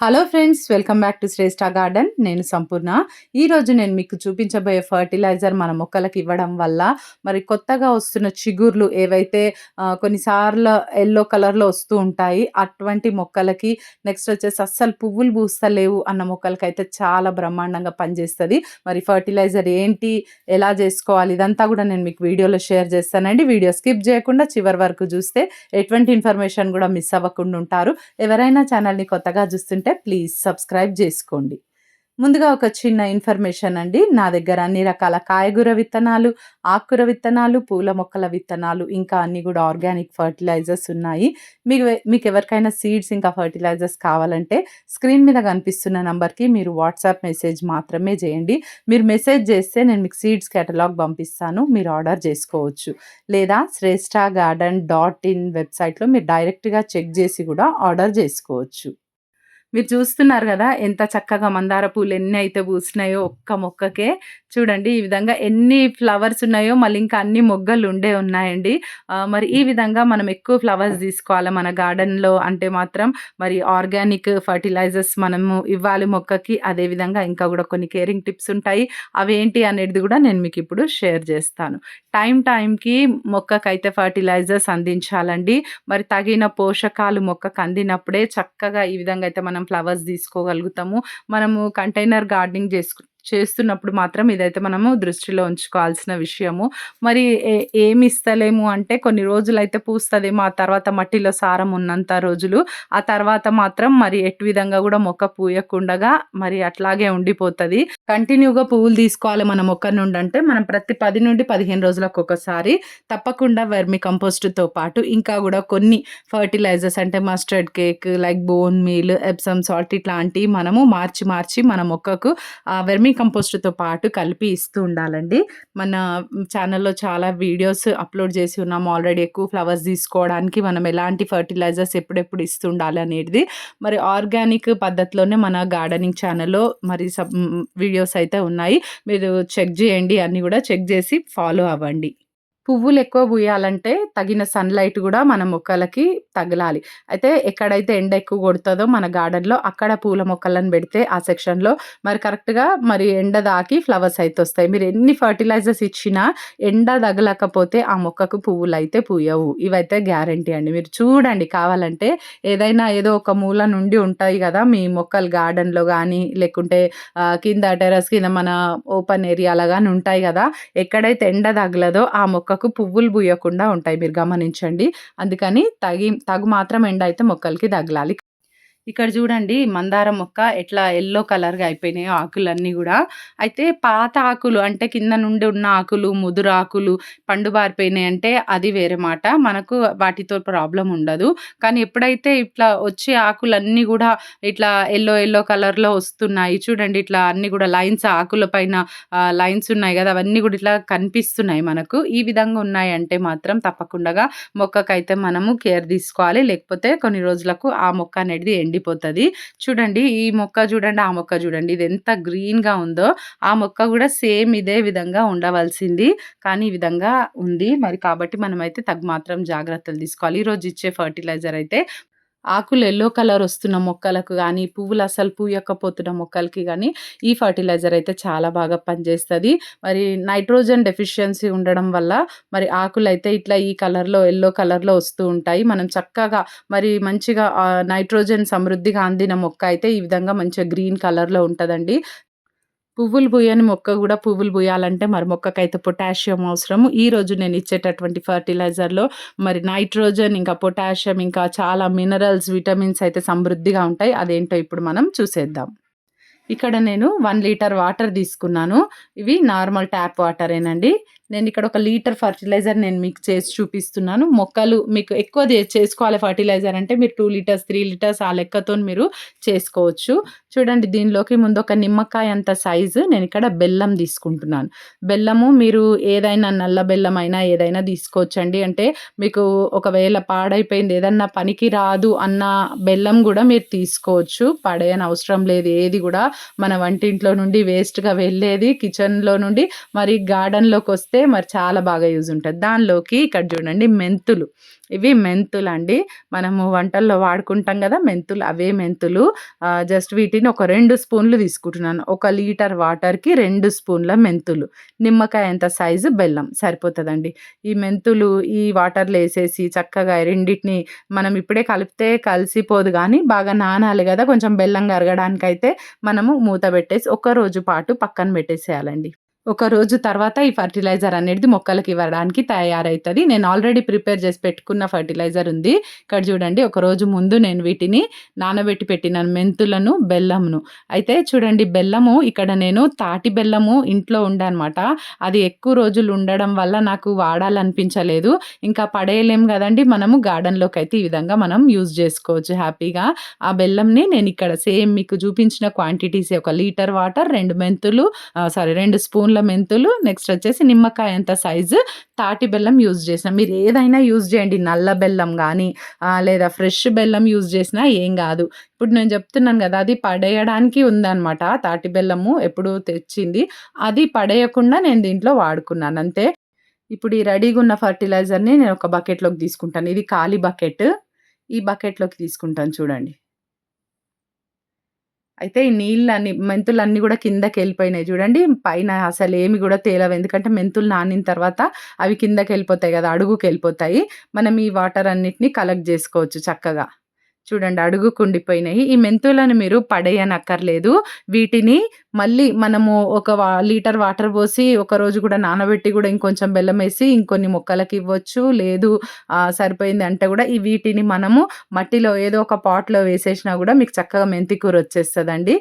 Hello friends welcome back to Shreshta garden నేను సంపూర్ణ. ఈరోజు నేను మీకు చూపించబోయే ఫర్టిలైజర్ మన మొక్కలకు ఇవ్వడం వల్ల మరి కొత్తగా వస్తున్న చిగుర్లు ఏవైతే కొన్నిసార్లు ఎల్లో కలర్లో వస్తూ ఉంటాయి అటువంటి మొక్కలకి నెక్స్ట్ వచ్చేసి అస్సలు పువ్వులు పూస్తలేవు అన్న మొక్కలకి అయితే చాలా బ్రహ్మాండంగా పనిచేస్తుంది. మరి ఫర్టిలైజర్ ఏంటి ఎలా చేసుకోవాలి ఇదంతా కూడా నేను మీకు వీడియోలో షేర్ చేస్తానండి. వీడియో స్కిప్ చేయకుండా చివరి వరకు చూస్తే ఎటువంటి ఇన్ఫర్మేషన్ కూడా మిస్ అవ్వకుండా ఉంటారు. ఎవరైనా ఛానల్ని కొత్తగా చూస్తుంటే ప్లీజ్ సబ్స్క్రైబ్ చేసుకోండి. ముందుగా ఒక చిన్న ఇన్ఫర్మేషన్ అండి. నా దగ్గర అన్ని రకాల కాయగూర విత్తనాలు ఆకుకూర విత్తనాలు పూల మొక్కల విత్తనాలు ఇంకా అన్ని కూడా ఆర్గానిక్ ఫర్టిలైజర్స్ ఉన్నాయి. మీకు మీకు ఎవరికైనా సీడ్స్ ఇంకా ఫర్టిలైజర్స్ కావాలంటే స్క్రీన్ మీద కనిపిస్తున్న నంబర్కి మీరు వాట్సాప్ మెసేజ్ మాత్రమే చేయండి. మీరు మెసేజ్ చేస్తే నేను మీకు సీడ్స్ కేటలాగ్ పంపిస్తాను. మీరు ఆర్డర్ చేసుకోవచ్చు. లేదా శ్రేష్ఠ గార్డెన్ డాట్ ఇన్ వెబ్సైట్లో మీరు డైరెక్ట్గా చెక్ చేసి కూడా ఆర్డర్ చేసుకోవచ్చు. మీరు చూస్తున్నారు కదా ఎంత చక్కగా మందార పూలు ఎన్ని అయితే పూసినాయో ఒక్క మొక్కకే. చూడండి ఈ విధంగా ఎన్ని ఫ్లవర్స్ ఉన్నాయో మళ్ళీ ఇంకా అన్ని మొగ్గలు ఉండే ఉన్నాయండి. మరి ఈ విధంగా మనం ఎక్కువ ఫ్లవర్స్ తీసుకోవాలి మన గార్డెన్లో అంటే మాత్రం మరి ఆర్గానిక్ ఫర్టిలైజర్స్ మనము ఇవ్వాలి మొక్కకి. అదే విధంగా ఇంకా కూడా కొన్ని కేరింగ్ టిప్స్ ఉంటాయి. అవి ఏంటి అనేది కూడా నేను మీకు ఇప్పుడు షేర్ చేస్తాను. టైం టైంకి మొక్కకైతే ఫర్టిలైజర్స్ అందించాలండి. మరి తగిన పోషకాలు మొక్కకు అందినప్పుడే చక్కగా ఈ విధంగా అయితే మనం ఫ్లవర్స్ తీసుకోగలుగుతాము. మనము కంటైనర్ గార్డెనింగ్ చేసుకు చేస్తున్నప్పుడు మాత్రం ఇదైతే మనము దృష్టిలో ఉంచుకోవాల్సిన విషయము. మరి ఏ- ఏమి ఇస్తలేము అంటే కొన్ని రోజులు అయితే పూస్తుందేమో ఆ తర్వాత మట్టిలో సారం ఉన్నంత రోజులు ఆ తర్వాత మాత్రం మరి ఎటు విధంగా కూడా మొక్క పూయకుండగా మరి అట్లాగే ఉండిపోతుంది. కంటిన్యూగా పువ్వులు తీసుకోవాలి మన మొక్క నుండి అంటే మనం ప్రతి పది నుండి పదిహేను రోజులకు ఒకసారి తప్పకుండా వెర్మి కంపోస్ట్తో పాటు ఇంకా కూడా కొన్ని ఫర్టిలైజర్స్ అంటే mustard cake like bone meal Epsom salt ఇట్లాంటివి మనము మార్చి మార్చి మన మొక్కకు ఆ వర్మీ కంపోస్ట్తో పాటు కలిపి ఇస్తూ ఉండాలండి. మన ఛానల్లో చాలా వీడియోస్ అప్లోడ్ చేసి ఉన్నాము ఆల్రెడీ ఎక్కువ ఫ్లవర్స్ తీసుకోవడానికి మనం ఎలాంటి ఫర్టిలైజర్స్ ఎప్పుడెప్పుడు ఇస్తుండాలి అనేది. మరి ఆర్గానిక్ పద్ధతిలోనే మన గార్డెనింగ్ ఛానల్లో మరి సబ్ వీడియోస్ అయితే ఉన్నాయి. మీరు చెక్ చేయండి. అన్నీ కూడా చెక్ చేసి ఫాలో అవ్వండి. పువ్వులు ఎక్కువ పూయాలంటే తగిన సన్లైట్ కూడా మన మొక్కలకి తగలాలి. అయితే ఎక్కడైతే ఎండ ఎక్కువ కొడుతుందో మన గార్డెన్లో అక్కడ పూల మొక్కలను పెడితే ఆ సెక్షన్లో మరి కరెక్ట్గా మరి ఎండ దాకి ఫ్లవర్స్ అయితే వస్తాయి. మీరు ఎన్ని ఫర్టిలైజర్స్ ఇచ్చినా ఎండ తగలకపోతే ఆ మొక్కకు పువ్వులు అయితే పూయవు. ఇవైతే గ్యారంటీ అండి. మీరు చూడండి కావాలంటే ఏదైనా ఏదో ఒక మూల నుండి ఉంటాయి కదా మీ మొక్కలు గార్డెన్లో కానీ లేకుంటే కింద టెరస్ కింద మన ఓపెన్ ఏరియాలో కానీ ఉంటాయి కదా ఎక్కడైతే ఎండ తగలదో ఆ మొక్క మొక్కకు పువ్వులు పూయకుండా ఉంటాయి. మీరు గమనించండి. అందుకని తగి తగు మాత్రం ఎండ అయితే మొక్కలకి తగలాలి. ఇక్కడ చూడండి మందారం మొక్క ఎట్లా ఎల్లో కలర్గా అయిపోయినాయో ఆకులన్నీ కూడా. అయితే పాత ఆకులు అంటే కింద నుండి ఉన్న ఆకులు ముదురు ఆకులు పండు బారిపోయినాయి అంటే అది వేరే మాట. మనకు వాటితో ప్రాబ్లం ఉండదు. కానీ ఎప్పుడైతే ఇట్లా వచ్చే ఆకులన్నీ కూడా ఇట్లా ఎల్లో ఎల్లో కలర్లో వస్తున్నాయి చూడండి ఇట్లా అన్ని కూడా లైన్స్ ఆకుల పైన లైన్స్ ఉన్నాయి కదా అవన్నీ కూడా ఇట్లా కనిపిస్తున్నాయి మనకు. ఈ విధంగా ఉన్నాయి అంటే మాత్రం తప్పకుండా మొక్కకైతే మనము కేర్ తీసుకోవాలి. లేకపోతే కొన్ని రోజులకు ఆ మొక్క అనేది ఎండిపోతుంది. చూడండి ఈ మొక్క చూడండి ఆ మొక్క చూడండి ఇది ఎంత గ్రీన్గా ఉందో ఆ మొక్క కూడా సేమ్ ఇదే విధంగా ఉండవలసింది. కానీ ఈ విధంగా ఉంది. మరి కాబట్టి మనమైతే తగు మాత్రం జాగ్రత్తలు తీసుకోవాలి. ఈరోజు ఇచ్చే ఫర్టిలైజర్ అయితే ఆకులు ఎల్లో కలర్ వస్తున్న మొక్కలకు కానీ పువ్వులు అసలు పూయకపోతున్న మొక్కలకి కానీ ఈ ఫర్టిలైజర్ అయితే చాలా బాగా పనిచేస్తుంది. మరి నైట్రోజన్ డెఫిషియన్సీ ఉండడం వల్ల మరి ఆకులు అయితే ఇట్లా ఈ కలర్లో ఎల్లో కలర్లో వస్తూ ఉంటాయి. మనం చక్కగా మరి మంచిగా నైట్రోజన్ సమృద్ధిగా అందిన మొక్క అయితే ఈ విధంగా మంచిగా గ్రీన్ కలర్లో ఉంటుందండి. పువ్వులు పూయని మొక్క కూడా పువ్వులు పూయాలంటే మరి మొక్కకైతే పొటాషియం అవసరము. ఈ రోజు నేను ఇచ్చేటటువంటి ఫర్టిలైజర్లో మరి నైట్రోజన్ ఇంకా పొటాషియం ఇంకా చాలా మినరల్స్ విటమిన్స్ అయితే సమృద్ధిగా ఉంటాయి. అదేంటో ఇప్పుడు మనం చూసేద్దాం. ఇక్కడ నేను వన్ లీటర్ వాటర్ తీసుకున్నాను. ఇవి నార్మల్ ట్యాప్ వాటరేనండి నేను ఇక్కడ ఒక లీటర్ ఫర్టిలైజర్ నేను మీకు చేసి చూపిస్తున్నాను. మొక్కలు మీకు ఎక్కువ చేసుకోవాలి ఫర్టిలైజర్ అంటే మీరు టూ లీటర్స్ త్రీ లీటర్స్ ఆ లెక్కతో మీరు చేసుకోవచ్చు. చూడండి దీనిలోకి ముందు ఒక నిమ్మకాయ అంత సైజు నేను ఇక్కడ బెల్లం తీసుకుంటున్నాను. బెల్లము మీరు ఏదైనా నల్ల బెల్లం అయినా ఏదైనా తీసుకోవచ్చండి. అంటే మీకు ఒకవేళ పాడైపోయింది ఏదన్నా పనికి రాదు అన్న బెల్లం కూడా మీరు తీసుకోవచ్చు. పడేయని అవసరం లేదు. ఏది కూడా మన వంటింట్లో నుండి వేస్ట్గా వెళ్ళేది కిచెన్లో నుండి మరి గార్డెన్లోకి వస్తే వేస్తే మరి చాలా బాగా యూజ్ ఉంటుంది. దానిలోకి ఇక్కడ చూడండి మెంతులు. ఇవి మెంతులు అండి మనము వంటల్లో వాడుకుంటాం కదా మెంతులు అవే మెంతులు. జస్ట్ వీటిని ఒక రెండు స్పూన్లు తీసుకుంటున్నాను. ఒక లీటర్ వాటర్కి రెండు స్పూన్ల మెంతులు. నిమ్మకాయ ఎంత సైజు బెల్లం సరిపోతుందండి. ఈ మెంతులు ఈ వాటర్లో వేసేసి చక్కగా రెండింటిని మనం ఇప్పుడే కలిపితే కలిసిపోదు కానీ బాగా నానాలి కదా కొంచెం బెల్లం కరగడానికైతే మనము మూత పెట్టేసి ఒక రోజు పాటు పక్కన పెట్టేసేయాలండి. ఒక రోజు తర్వాత ఈ ఫర్టిలైజర్ అనేది మొక్కలకి ఇవ్వడానికి తయారవుతుంది నేను ఆల్రెడీ ప్రిపేర్ చేసి పెట్టుకున్న ఫర్టిలైజర్ ఉంది. ఇక్కడ చూడండి ఒక రోజు ముందు నేను వీటిని నానబెట్టి పెట్టిన మెంతులను బెల్లమును. అయితే చూడండి బెల్లము ఇక్కడ నేను తాటి బెల్లము ఇంట్లో ఉండనమాట. అది ఎక్కువ రోజులు ఉండడం వల్ల నాకు వాడాలనిపించలేదు. ఇంకా పడేయలేం కదండి మనము గార్డెన్లోకి అయితే ఈ విధంగా మనం యూజ్ చేసుకోవచ్చు హ్యాపీగా. ఆ బెల్లంని నేను ఇక్కడ సేమ్ మీకు చూపించిన క్వాంటిటీస్ ఒక లీటర్ వాటర్ రెండు మెంతులు సారీ రెండు స్పూన్ స్పూన్ల మెంతులు నెక్స్ట్ వచ్చేసి నిమ్మకాయ అంత సైజు తాటి బెల్లం యూజ్ చేసిన. మీరు ఏదైనా యూజ్ చేయండి. నల్ల బెల్లం కానీ లేదా ఫ్రెష్ బెల్లం యూజ్ చేసినా ఏం కాదు. ఇప్పుడు నేను చెప్తున్నాను కదా అది పడేయడానికి ఉందన్నమాట. తాటి బెల్లము ఎప్పుడు తెచ్చింది. అది పడేయకుండా నేను దీంట్లో వాడుకున్నాను. అంతే. ఇప్పుడు ఈ రెడీగా ఉన్న ఫర్టిలైజర్ని నేను ఒక బకెట్లోకి తీసుకుంటాను. ఇది ఖాళీ బకెట్ ఈ బకెట్లోకి తీసుకుంటాను. చూడండి. అయితే ఈ నీళ్ళన్నీ మెంతులన్నీ కూడా కిందకి వెళ్ళిపోయినాయి చూడండి పైన అసలు ఏమి కూడా తేలవు. ఎందుకంటే మెంతులు నానిన తర్వాత అవి కిందకి వెళ్ళిపోతాయి కదా అడుగుకి వెళ్ళిపోతాయి మనం ఈ వాటర్ అన్నిటిని కలెక్ట్ చేసుకోవచ్చు చక్కగా. చూడండి అడుగుకుండిపోయినాయి. ఈ మెంతులను మీరు పడేయనక్కర్లేదు. వీటిని మళ్ళీ మనము ఒక వా లీటర్ వాటర్ పోసి ఒక రోజు కూడా నానబెట్టి కూడా ఇంకొంచెం బెల్లం వేసి ఇంకొన్ని మొక్కలకి ఇవ్వచ్చు. లేదు సరిపోయింది అంటే కూడా ఈ వీటిని మనము మట్టిలో ఏదో ఒక పాట్లో వేసేసినా కూడా మీకు చక్కగా మెంతి కూర వచ్చేస్తుందండి.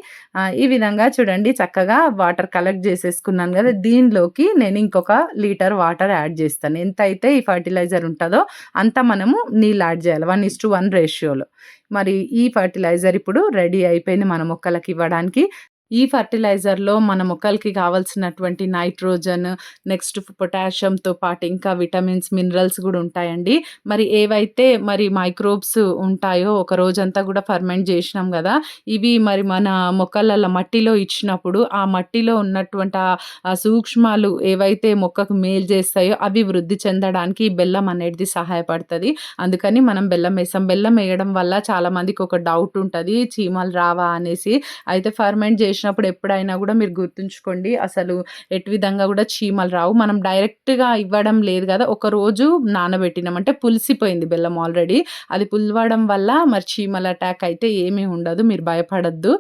ఈ విధంగా చూడండి చక్కగా వాటర్ కలెక్ట్ చేసేసుకున్నాను కదా. దీనిలోకి నేను ఇంకొక లీటర్ వాటర్ యాడ్ చేస్తాను. ఎంత అయితే ఈ ఫర్టిలైజర్ ఉంటుందో అంత మనము నీళ్ళు యాడ్ చేయాలి. వన్ ఇస్ టు వన్ రేషియోలో. మరి ఈ ఫర్టిలైజర్ ఇప్పుడు రెడీ అయిపోయింది మన మొక్కలకి ఇవ్వడానికి. ఈ ఫర్టిలైజర్‌లో మన మొక్కలకి కావాల్సినటువంటి నైట్రోజన్, నెక్స్ట్ పొటాషియంతో పాటు ఇంకా విటమిన్స్, మినరల్స్ కూడా ఉంటాయండి. మరి ఏవైతే మరి మైక్రోబ్స్ ఉంటాయో ఒక రోజంతా కూడా ఫర్మెంట్ చేసినాం కదా ఇవి మరి మన మొక్కలలో మట్టిలో ఇచ్చినప్పుడు ఆ మట్టిలో ఉన్నటువంటి ఆ సూక్ష్మాలు ఏవైతే మొక్కకు మేలు చేస్తాయో అవి వృద్ధి చెందడానికి బెల్లం అనేది సహాయపడుతుంది అందుకని మనం బెల్లం వేసాం. బెల్లం వేయడం వల్ల చాలామందికి ఒక డౌట్ ఉంటుంది చీమలు రావా అనేసి. అయితే ఫర్మెంట్ చేసి చేసినప్పుడు ఎప్పుడైనా కూడా మీరు గుర్తుంచుకోండి. అసలు ఎటు విధంగా కూడా చీమలు రావు. మనం డైరెక్ట్గా ఇవ్వడం లేదు కదా. ఒక రోజు నానబెట్టినాం. అంటే పులిసిపోయింది బెల్లం ఆల్రెడీ. అది పులవడం వల్ల మరి చీమల అటాక్ అయితే ఏమీ ఉండదు. మీరు భయపడద్దు.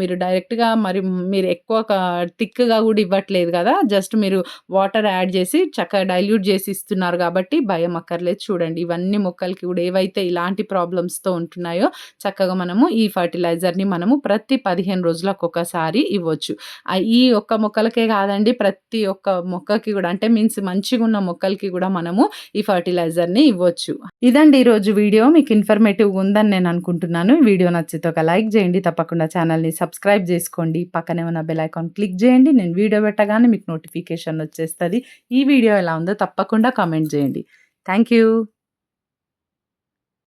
మీరు డైరెక్ట్గా మరి మీరు ఎక్కువ థిక్గా కూడా ఇవ్వట్లేదు కదా. జస్ట్ మీరు వాటర్ యాడ్ చేసి చక్కగా డైల్యూట్ చేసి ఇస్తున్నారు కాబట్టి భయం అక్కర్లేదు. చూడండి ఇవన్నీ మొక్కలకి కూడా ఏవైతే ఇలాంటి ప్రాబ్లమ్స్తో ఉంటున్నాయో చక్కగా మనము ఈ ఫర్టిలైజర్ని మనము ప్రతి పదిహేను రోజులకు ఒకసారి ఒక్కసారి ఇవ్వచ్చు. ఈ ఒక్క మొక్కలకే కాదండి ప్రతి ఒక్క మొక్కకి కూడా అంటే మీన్స్ మంచిగా ఉన్న మొక్కలకి కూడా మనము ఈ ఫర్టిలైజర్ని ఇవ్వచ్చు. ఇదండి ఈరోజు వీడియో. మీకు ఇన్ఫర్మేటివ్ ఉందని నేను అనుకుంటున్నాను. వీడియో నచ్చితే ఒక లైక్ చేయండి. తప్పకుండా ఛానల్ని సబ్స్క్రైబ్ చేసుకోండి. పక్కనే ఉన్న బెల్ ఐకాన్ క్లిక్ చేయండి. నేను వీడియో పెట్టగానే మీకు నోటిఫికేషన్ వచ్చేస్తుంది. ఈ వీడియో ఎలా ఉందో తప్పకుండా కామెంట్ చేయండి. Thank you